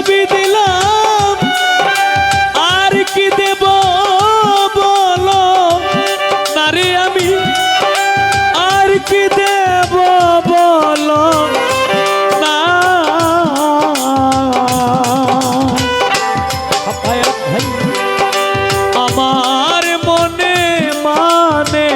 সবই দিলাম। আর কি দেব বলো? নারে আমি, আর কি দেব বলো? না। আমার মনে মানে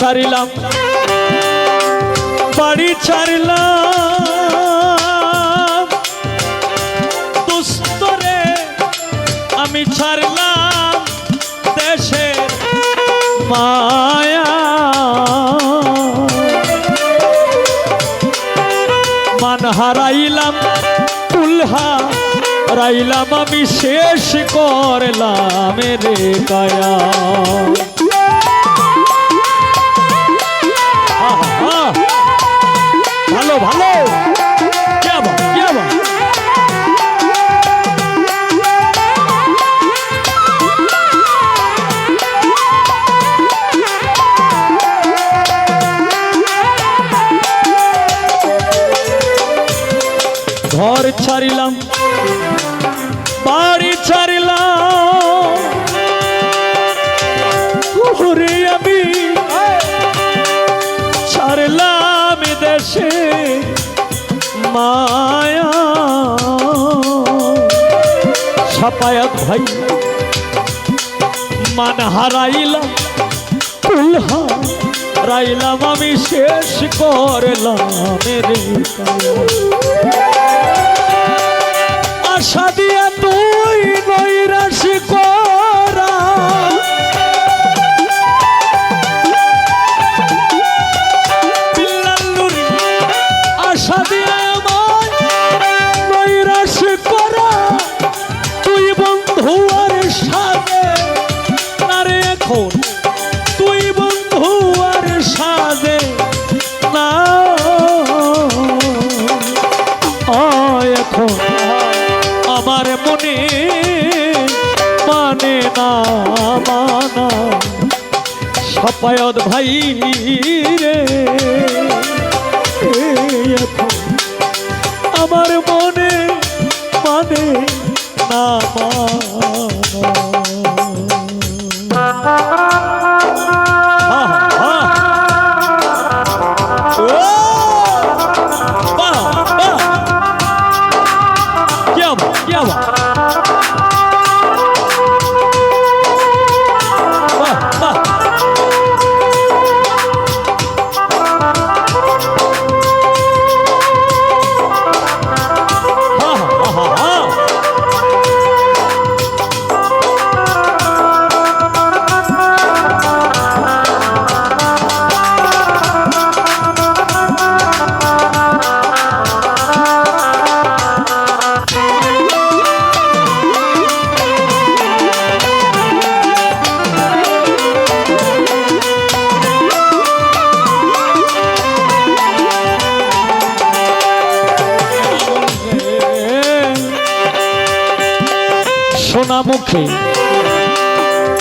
ছাড়িলাম। বাড়ি ছাড়িলাম। দুস্তরে আমি ছাড়লাম দেশের মায়া। মান হারাইলাম কুলহা রাইলাম আমি শেষ করলাম রে কায়া। ভালো। ভালো ঘর ছাড়িলাম বাড়ি ছাড়িলাম। মায়া। সাপায়াত ভাই, মান হারাইলাম কুলহা রাইলাম আমি শেষ করলাম রে আশা দিয়া তুই নৈরাশ সপায়ত ভাই রে। আমার মনে মানে না মানা মুখে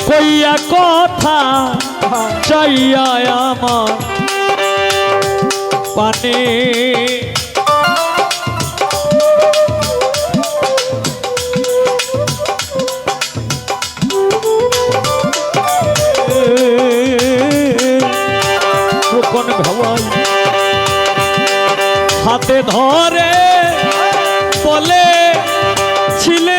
কইয়া কথা চাইয়া আমার পানে। কোন হাতে ধরে বলে ছিলে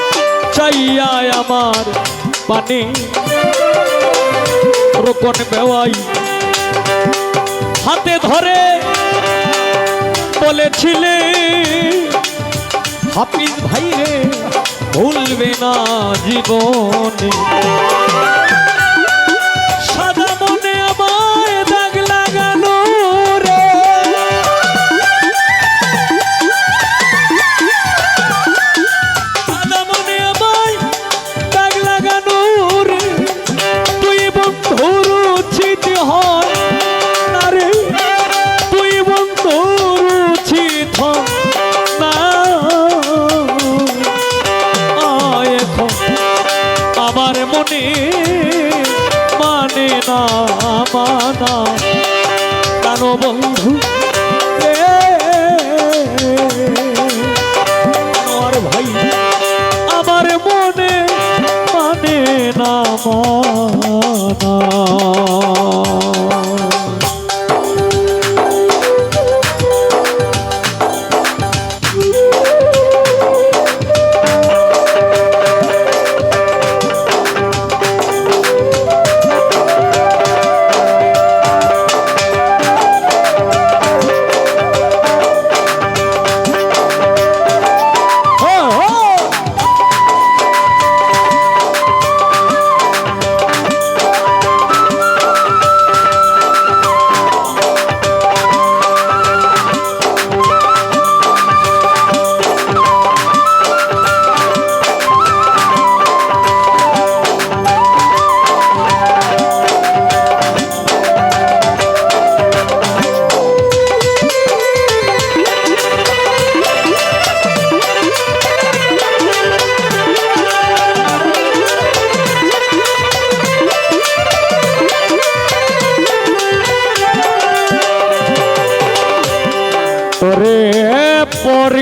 চাইয়া আমার পানি। রোকন বেওয়াই হাতে ধরে বলেছিলে হাফিজ ভাই রে ভুলবে না জীবনে। বন্ধু। আমার ভাই আমার মনে মানে না মানা।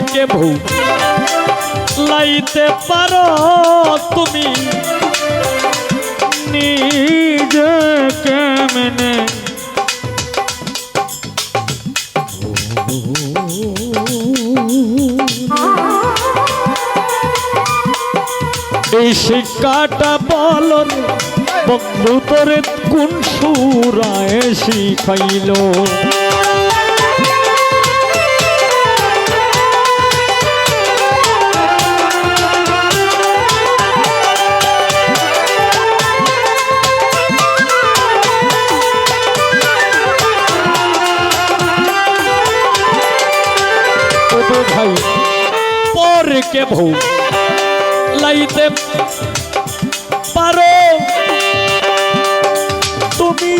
পরকে ভূ লাইতে পারো তুমি। নিজে কেমনে? এই শিক্ষাটা বল বন্ধু তোরে কোন সুরায় শিখাইলো? পারো। তুমি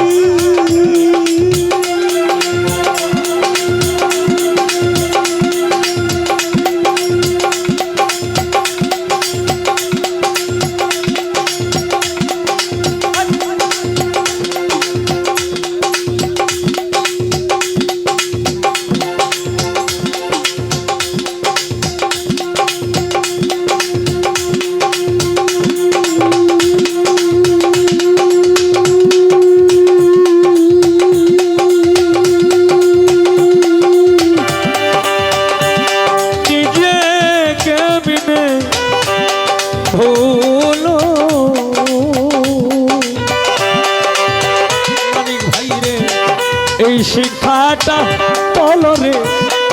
চল রে।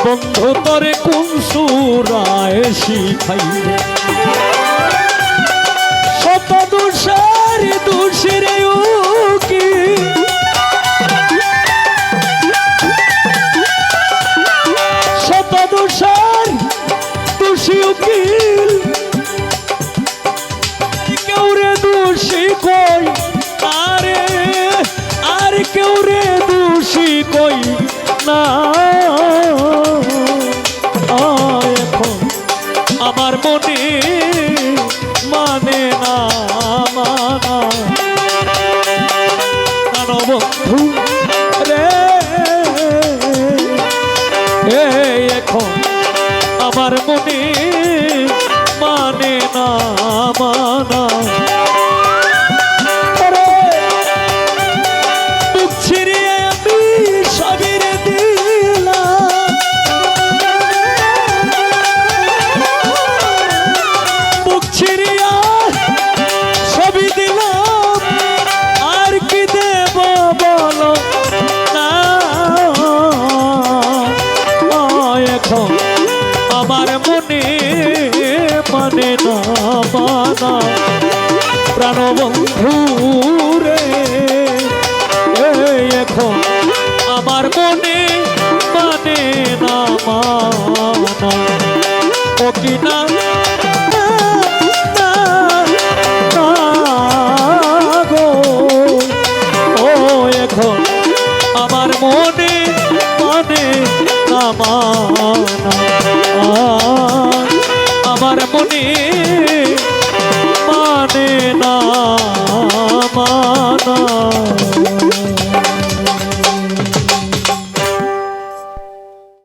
বন্ধু তরে কুমসুরা সুরায় শিখাইবে? এখন আমার মনে মানে না, মানা কেন বন্ধু রে এখন আমার মনে মানে না। মানা